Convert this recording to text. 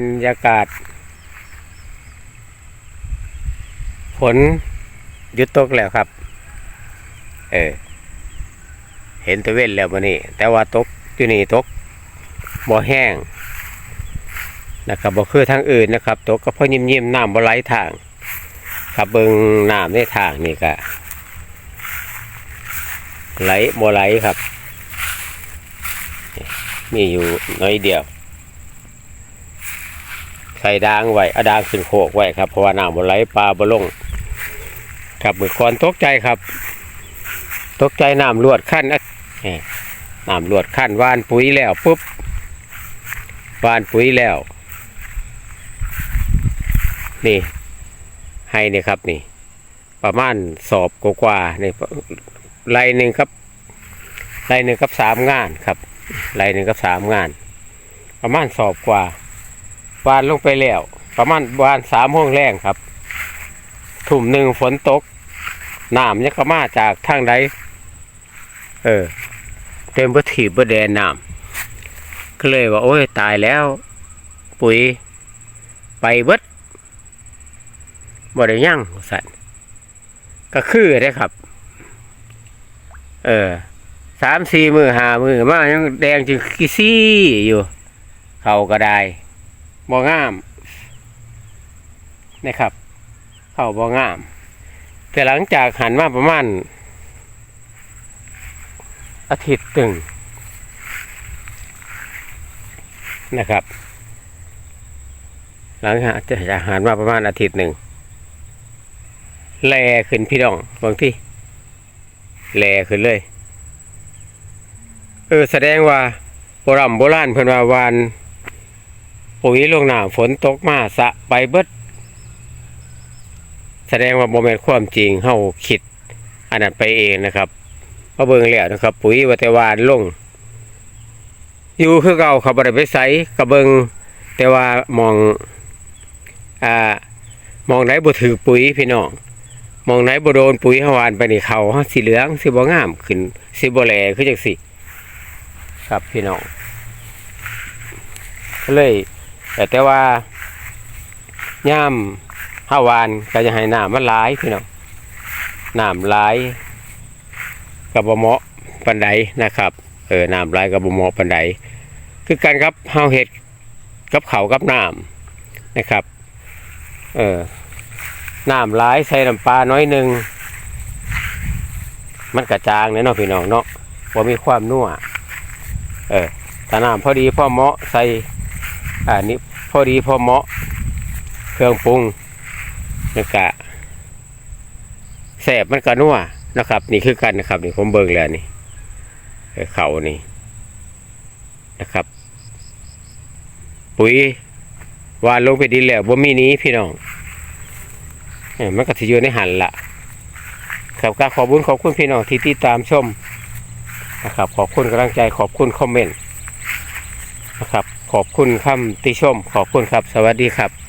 บรรยากาศฝนหยุดตกแล้วครับ เออ เห็นตะเวนแล้ววันนี้ แต่ว่าตกอยู่นี่ตกบ่แห้งนะครับบ่คือทางอื่นนะครับ ตกก็เพราะยิ้มๆน้ำบ่ไหลทาง ครับเบิงน้ำในทางนี่ก็ไหลบ่ไหลครับ มีอยู่น้อยเดียว ส่ดางไว้อาดางขึ้นโคกไว้ครับเพราะว่าน้ำบนไหลปลาบนลงครับมือก่อนตกใจครับ ตกใจน้ำลวดขั้นนี่น้ำลวดขั้นวานปุ๋ยแล้วปุ๊บวานปุ๋ยแล้ว นี่ ให้นี่ครับนี่ ประมาณสอบกว่าๆนี่ไรหนึ่งครับไรหนึ่งกับสามงานครับไรหนึ่งกับสามงาน ประมาณสอบกว่า วานลงไปแล้ว ประมาณวานสามห้องแรงครับ ถุ่มหนึ่งฝนตกน้ำยังก็มาจากทางใดเออ เต็มบดถีบเบแดนน้ำก็เลยว่า โอ้ย ตายแล้ว ปุ๋ย ไปเบิดบ่ได้ยั่งสัตว์ก็คือได้ครับ เออสามสี่มือหามือมายังแดงจึงขี้ซี่อยู่ เขาก็ได้ บ่งามนะครับเข้าบ่งาม แต่หลังจากหันมาประมาณอาทิตย์ตึงนะครับ หลังจากหันมาประมาณอาทิตย์หนึ่งแลขึ้นพี่น้องบางที่แลขึ้นเลย เออแสดงว่าโบราณโบราณเพิ่นว่าวาน ปุ๋ยลงหนาฝนตกมาสะไปเบิด แสดงว่าโมเมนต์ความจริงเฮาคิด อันนั้นไปเองนะครับพอเบิ่งแล้วนะครับ ปุ๋ยวัตวานลง อยู่คือเก่าเขาบ่ได้ไปใส่กระเบิงแต่ว่ามองอ่ามองไหนบ่ถือปุ๋ยพี่น้องมองไหนบ่โดนปุ๋ยเฮาวานไปนี่เขาสีเหลืองสิบ่งามขึ้นสิบ่แลคือจังซี่ครับพี่น้องก็เลย แต่แต่ว่าย่ามห้าวานก็จะให้น้ำมันหลายพี่น้องน้ำหลายกับบเมาะปันไดนะครับเออน้ำหลายกับบเมาะปันไดคือกันครับเฮาเห็ดกับเขากับน้ำนะครับ เออน้ำหลายใส่น้ำปลาน้อยหนึ่งมันกระจางเนี่ยเนาะพี่น้องเนาะว่ามีความนัวเออถ้าน้ำพอดีพอเหมาะใส่ อันนี้พอดีพอเหมาะ เครื่องปรุงนี่กะแสบมันก็นัวนะครับ นี่คือกันนะครับ นี่ผมเบิ่งแล้วนี่เขานี่นะครับ ปุ๋ยวานลงไปดินแล้วบ่มีนี้พี่น้องเอมันก็สิอยู่ในหันละครับก็ขอบุญขอบคุณพี่น้องที่ติดตามชมนะครับขอบคุณกำลังใจขอบคุณคอมเมนต์ นะครับ ขอบคุณคำติชม ขอบคุณครับ สวัสดีครับ